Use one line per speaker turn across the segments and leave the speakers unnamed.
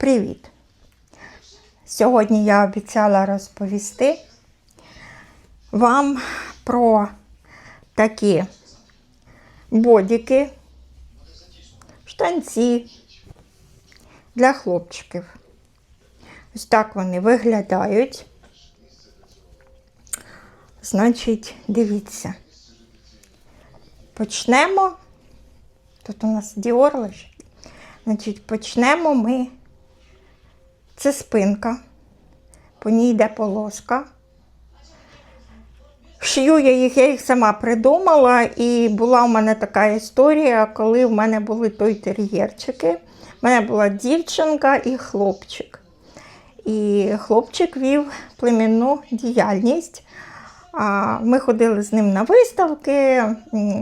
Привіт! Сьогодні я обіцяла розповісти вам про такі бодіки, штанці для хлопчиків. Ось так вони виглядають. Значить, дивіться. Почнемо. Тут у нас Діор лежить. Значить, почнемо ми. Це спинка, по ній йде полоска. Шию я їх, я їх сама придумала, і була в мене така історія, коли в мене були той тер'єрчики. У мене була дівчинка і хлопчик. І хлопчик вів племінну діяльність. Ми ходили з ним на виставки,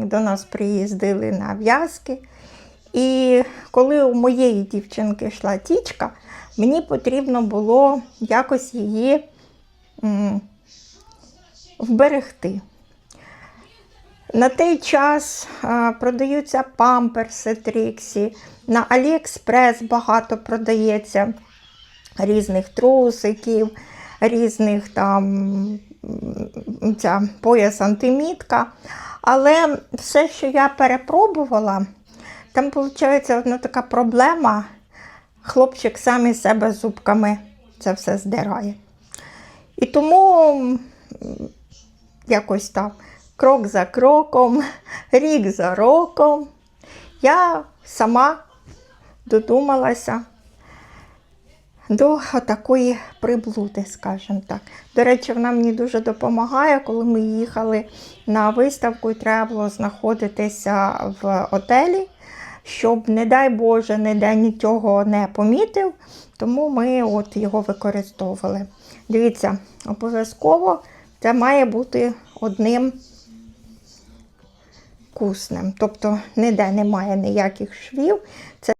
до нас приїздили на в'язки. І коли у моєї дівчинки йшла тічка, мені потрібно було якось її вберегти. На той час продаються памперси Тріксі, на Аліекспрес багато продається різних трусиків, різних там ця пояс антимітка. Але все, що я перепробувала, там виходить одна така проблема. Хлопчик сам із себе зубками це все здирає. І тому якось так, крок за кроком, рік за роком, я сама додумалася до такої приблуди, скажімо так. До речі, вона мені дуже допомагає, коли ми їхали на виставку і треба було знаходитися в отелі, щоб, не дай Боже, ніде нічого не помітив, тому ми от його використовували. Дивіться, обов'язково це має бути одним куснем. Тобто ніде немає ніяких швів. Це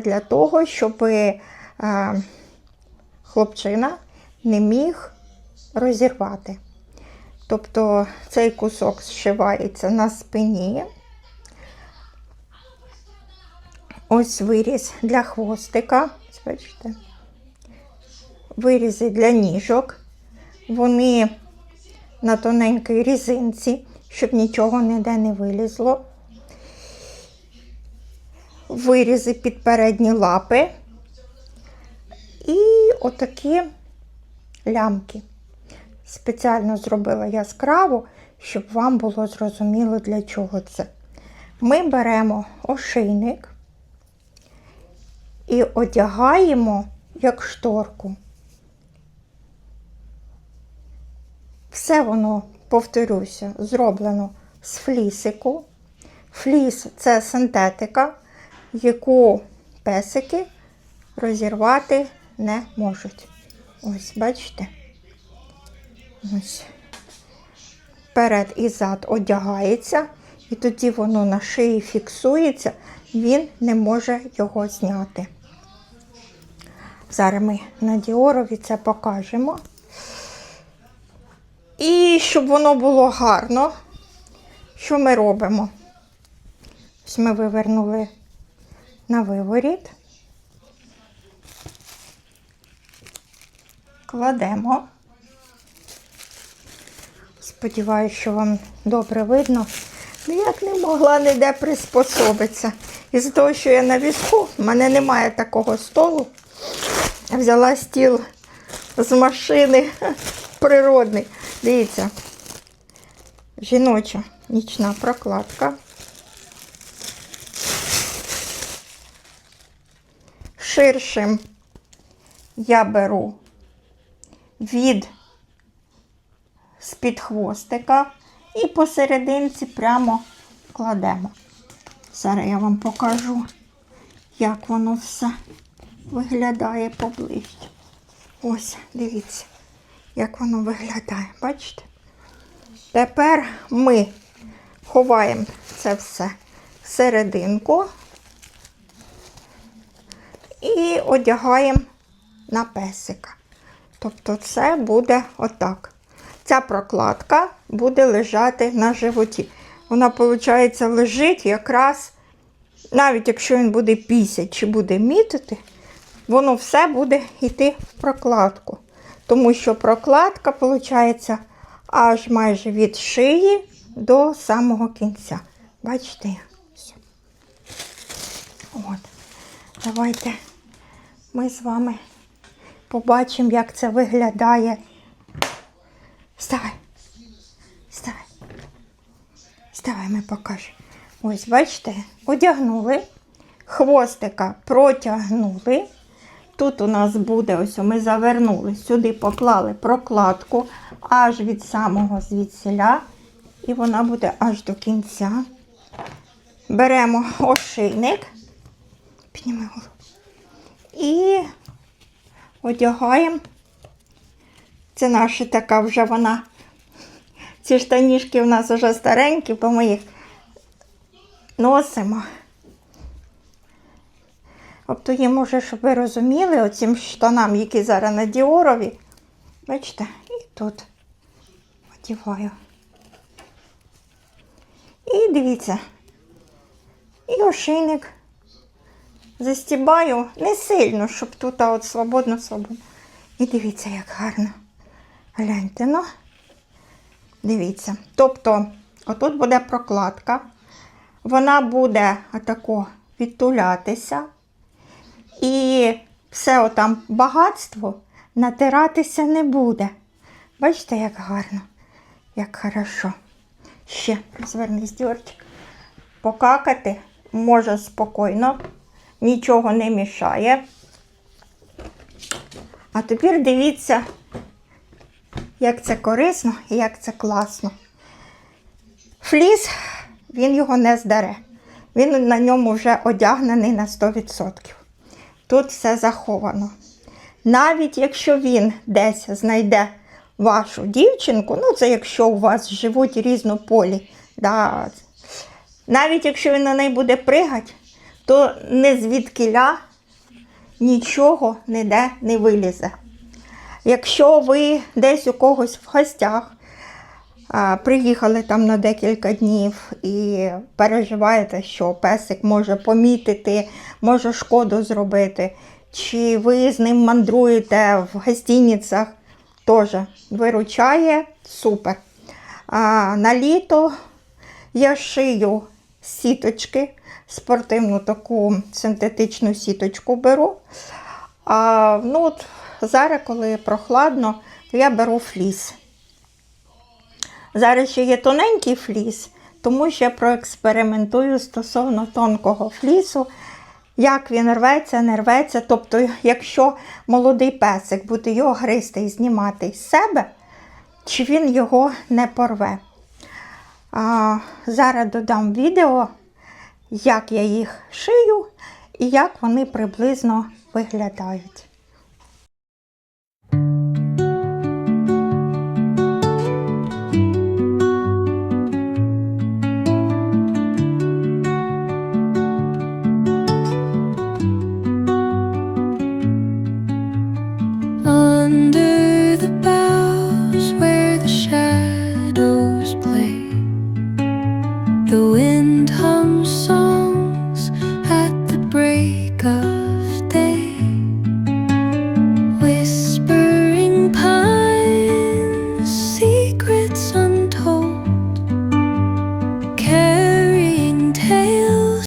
для того, щоб е, хлопчина не міг розірвати. Тобто цей кусок зшивається на спині. Ось виріз для хвостика. Бачите? Вирізи для ніжок. Вони на тоненькій різинці, щоб нічого ніде не вилізло. Вирізи під передні лапи. І отакі лямки. Спеціально зробила яскраво, щоб вам було зрозуміло, для чого це. Ми беремо ошейник і одягаємо як шторку. Все воно, повторюся, зроблено з флісику. Фліс це синтетика, яку песики розірвати не можуть. Ось, бачите? Ось. Перед і зад одягається, і тоді воно на шиї фіксується, він не може його зняти. Зараз ми на діорові це покажемо. І щоб воно було гарно, що ми робимо? Ось ми вивернули на виворіт. Кладемо. Сподіваюсь, що вам добре видно. Ніяк не могла ніде приспособитися. Із-за того, що я на візку, в мене немає такого столу. Взяла стіл з машини природний. Дивіться, жіноча нічна прокладка. Ширшим я беру від з-під хвостика І посерединці прямо кладемо. Зараз я вам покажу, як воно все виглядає поближче. Ось, дивіться, як воно виглядає. Бачите? Тепер ми ховаємо це все всерединку і одягаємо на песика. Тобто це буде отак. Ця прокладка буде лежати на животі. Вона, виходить, лежить якраз, навіть якщо він буде пісять чи буде мітити, воно все буде йти в прокладку. Тому що прокладка, виходить, аж майже від шиї до самого кінця. Бачите? От. Давайте ми з вами побачимо, як це виглядає. Вставай. Вставай. Вставай, ми покажемо. Ось, бачите, одягнули, хвостика протягнули. Тут у нас буде, ось ми завернули, сюди поклали прокладку аж від самого звідсіля. І вона буде аж до кінця. Беремо ошейник, підніми голову. І одягаємо. Це наша така вже вона. Ці штанішки у нас вже старенькі, бо ми їх носимо. Є, може, щоб ви розуміли, оцим штанам, які зараз на Діорові. Бачите, і тут одіваю. І дивіться. І ошейник застібаю не сильно, щоб тут от свободно свободно. І дивіться, як гарно. Гляньте, ну. Дивіться. Тобто, отут буде прокладка. Вона буде отако відтулятися. І все отам багатство натиратися не буде. Бачите, як гарно, як хорошо. Ще розвернись, Дьорчик. Покакати може спокійно, нічого не мішає. А тепер дивіться, як це корисно і як це класно. Фліс, він його не здаре. Він на ньому вже одягнений на 100%. Тут все заховано. Навіть якщо він десь знайде вашу дівчинку, ну це якщо у вас живуть різнополі, да, навіть якщо він на неї буде пригати, то не звідкиля нічого ніде не вилізе. Якщо ви десь у когось в гостях а, приїхали там на декілька днів і переживаєте, що песик може помітити, може шкоду зробити, чи ви з ним мандруєте в гостиницях, теж виручає супер. А, на літо я шию сіточки, спортивну таку синтетичну сіточку беру. А, ну, от зараз, коли прохладно, то я беру фліс. Зараз ще є тоненький фліс, тому ще проекспериментую стосовно тонкого флісу, як він рветься, не рветься. Тобто, якщо молодий песик буде його гризти і знімати з себе, чи він його не порве. А, зараз додам відео, як я їх шию і як вони приблизно виглядають.
The wind hums soft.